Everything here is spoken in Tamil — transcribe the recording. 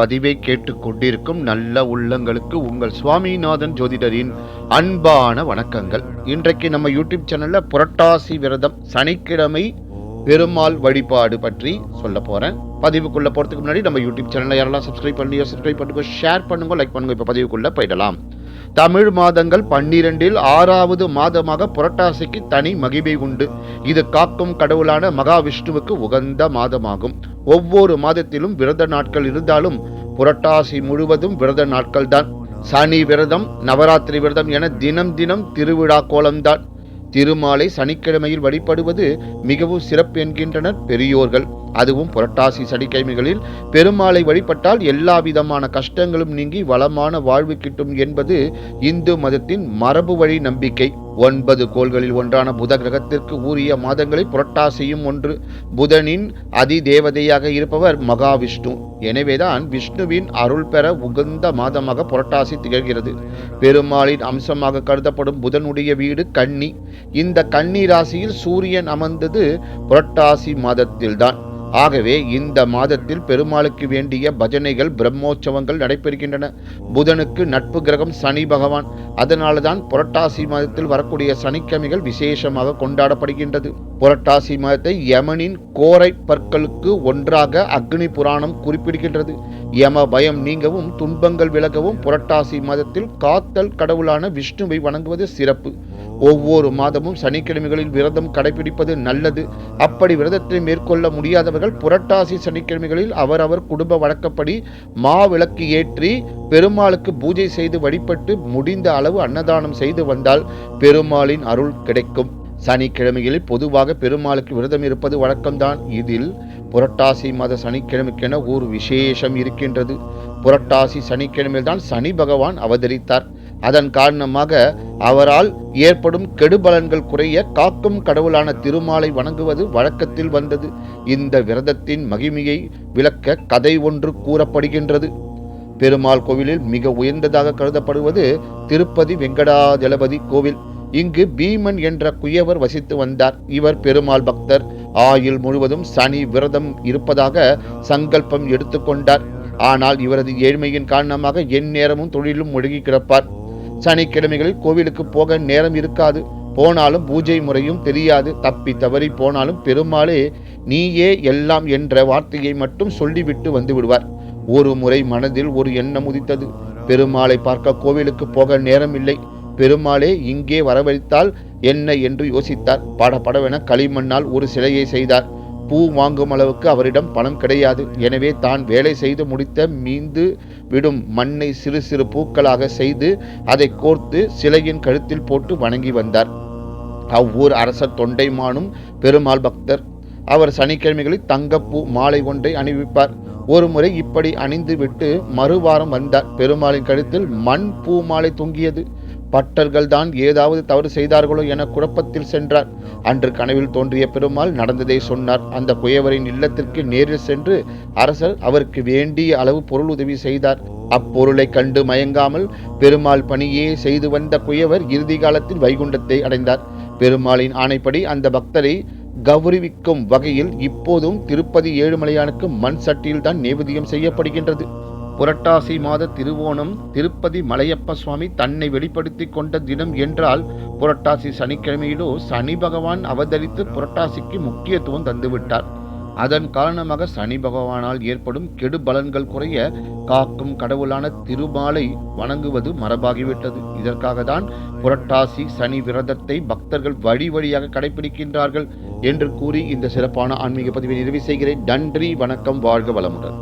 பதிவை கேட்டுக்கொண்டிருக்கும் நல்ல உள்ளங்களுக்கு உங்கள் சுவாமிநாதன் ஜோதிடரின் அன்பான வணக்கங்கள். இன்றைக்கு நம்ம யூடியூப் சேனல்ல புரட்டாசி விரதம் சனிக்கிழமை பெருமாள் வழிபாடு பற்றி சொல்ல போறேன். பதிவுக்குள்ள போறதுக்கு முன்னாடி நம்ம யூடியூப் சேனலில் யாரெல்லாம் சப்ஸ்கிரைப் பண்ணியோ சப்ஸ்கிரைப் பண்ணுங்க ஷேர் பண்ணுங்க லைக் பண்ணுங்க இப்போ பதிவுக்குள்ள போயிடலாம். தமிழ் மாதங்கள் பன்னிரெண்டில் ஆறாவது மாதமாக புரட்டாசிக்கு தனி மகிமை உண்டு. இது காக்கும் கடவுளான மகாவிஷ்ணுவுக்கு உகந்த மாதமாகும். ஒவ்வொரு மாதத்திலும் விரத நாட்கள் இருந்தாலும் புரட்டாசி முழுவதும் விரத நாட்கள்தான். சனி விரதம் நவராத்திரி விரதம் என தினம் தினம் திருவிழா கோலம்தான். திருமாலை சனிக்கிழமையில் வழிபடுவது மிகவும் சிறப்பு என்கின்றனர் பெரியோர்கள். அதுவும் புரட்டாசி சனிக்கிழமைகளில் பெருமாளை வழிபட்டால் எல்லா விதமான கஷ்டங்களும் நீங்கி வளமான வாழ்வு கிட்டும் என்பது இந்து மதத்தின் மரபு வழி நம்பிக்கை. ஒன்பது கோள்களில் ஒன்றான புத கிரகத்திற்கு உரிய மாதங்களில் புரட்டாசியும் ஒன்று. புதனின் அதி தேவதையாக இருப்பவர் மகாவிஷ்ணு. எனவேதான் விஷ்ணுவின் அருள் பெற உகந்த மாதமாக புரட்டாசி திகழ்கிறது. பெருமாளின் அம்சமாக கருதப்படும் புதனுடைய வீடு கன்னி. இந்த கன்னி ராசியில் சூரியன் அமர்ந்தது புரட்டாசி மாதத்தில்தான். ஆகவே இந்த மாதத்தில் பெருமாளுக்கு வேண்டிய பஜனைகள் பிரம்மோற்சவங்கள் நடைபெறுகின்றன. புதனுக்கு நட்பு கிரகம் சனி பகவான். அதனால்தான் புரட்டாசி மாதத்தில் வரக்கூடிய சனிக்கிழமைகள் விசேஷமாக கொண்டாடப்படுகின்றது. புரட்டாசி மாதத்தை யமனின் கோரை பற்களுக்கு ஒன்றாக அக்னி புராணம் குறிப்பிடுகின்றது. யம பயம் நீங்கவும் துன்பங்கள் விலகவும் புரட்டாசி மாதத்தில் காத்தல் கடவுளான விஷ்ணுவை வணங்குவது சிறப்பு. ஒவ்வொரு மாதமும் சனிக்கிழமைகளில் விரதம் கடைபிடிப்பது நல்லது. அப்படி விரதத்தை மேற்கொள்ள முடியாதவர்கள் புரட்டாசி சனிக்கிழமைகளில் அவரவர் குடும்ப வழக்கப்படி மாவிளக்கு ஏற்றி பெருமாளுக்கு பூஜை செய்து வழிபட்டு முடிந்த அளவு அன்னதானம் செய்து வந்தால் பெருமாளின் அருள் கிடைக்கும். சனிக்கிழமையில் பொதுவாக பெருமாளுக்கு விரதம் இருப்பது வழக்கம்தான். இதில் புரட்டாசி மாத சனிக்கிழமைக்கென ஒரு விசேஷம் இருக்கின்றது. புரட்டாசி சனிக்கிழமையில்தான் சனி பகவான் அவதரித்தார். அதன் காரணமாக அவரால் ஏற்படும் கெடுபலன்கள் குறைய காக்கும் கடவுளான திருமாலை வணங்குவது வழக்கத்தில் வந்தது. இந்த விரதத்தின் மகிமையை விளக்க கதை ஒன்று கூறப்படுகின்றது. பெருமாள் கோவிலில் மிக உயர்ந்ததாக கருதப்படுவது திருப்பதி வெங்கடாஜலபதி கோவில். இங்கு பீமன் என்ற குயவர் வசித்து வந்தார். இவர் பெருமாள் பக்தர். ஆயுள் முழுவதும் சனி விரதம் இருப்பதாக சங்கல்பம் எடுத்துக்கொண்டார் ஆனால் இவரது ஏழ்மையின் காரணமாக எந்நேரமும் தொழிலும் முழுகி கிடப்பார். சனிக்கிழமைகளில் கோவிலுக்கு போக நேரம் இருக்காது. போனாலும் பூஜை முறையும் தெரியாது. தப்பி தவறி போனாலும் பெருமாளே நீயே எல்லாம் என்ற வார்த்தையை மட்டும் சொல்லிவிட்டு வந்து விடுவார். ஒரு முறை மனதில் ஒரு எண்ணம் உதித்தது. பெருமாளை பார்க்க கோவிலுக்கு போக நேரம் இல்லை பெருமாளே இங்கே வரவழைத்தால் என்ன என்று யோசித்தார். படபடவென களிமண்ணால் ஒரு சிலையை செய்தார். பூ வாங்கும் அளவுக்கு அவரிடம் பணம் கிடையாது. எனவே தான் வேலை செய்து முடித்த மீந்து விடும் மண்ணை சிறு சிறு பூக்களாக செய்து அதை கோர்த்து சிலையின் கழுத்தில் போட்டு வணங்கி வந்தார். அவ்வூர் அரசர் தொண்டைமானும் பெருமாள் பக்தர். அவர் சனிக்கிழமைகளில் தங்கப்பூ மாலை ஒன்றை அணிவிப்பார். ஒரு முறை இப்படி அணிந்து விட்டு மறுவாரம் வந்தார். பெருமாளின் கழுத்தில் மண் பூ மாலை தொங்கியது. பட்டர்கள் தான் ஏதாவது தவறு செய்தார்களோ என குழப்பத்தில் சென்றார். அன்று கனவில் தோன்றிய பெருமாள் நடந்ததை சொன்னார். அந்த குயவரின் இல்லத்திற்கு நேரில் சென்று அரசர் அவருக்கு வேண்டிய அளவு பொருள் உதவி செய்தார். அப்பொருளை கண்டு மயங்காமல் பெருமாள் பணியே செய்து வந்த குயவர் இறுதி காலத்தில் வைகுண்டத்தை அடைந்தார். பெருமாளின் ஆணைப்படி அந்த பக்தரை கௌரவிக்கும் வகையில் இப்போதும் திருப்பதி ஏழுமலையானுக்கு மண் சட்டியில் தான் செய்யப்படுகின்றது. புரட்டாசி மாத திருவோணம் திருப்பதி மலையப்ப சுவாமி தன்னை வெளிப்படுத்தி கொண்ட தினம் என்றால் புரட்டாசி சனிக்கிழமையிலோ சனி பகவான் அவதரித்து புரட்டாசிக்கு முக்கியத்துவம் தந்துவிட்டார். அதன் காரணமாக சனி பகவானால் ஏற்படும் கெடு பலன்கள் குறைய காக்கும் கடவுளான திருமாலை வணங்குவது மரபாகிவிட்டது. இதற்காக தான் புரட்டாசி சனி விரதத்தை பக்தர்கள் வழி வழியாக கடைபிடிக்கின்றார்கள் என்று கூறி இந்த சிறப்பான ஆன்மீக பதிவை நிறைவு செய்கிறேன். நன்றி வணக்கம் வாழ்க வளமுடன்.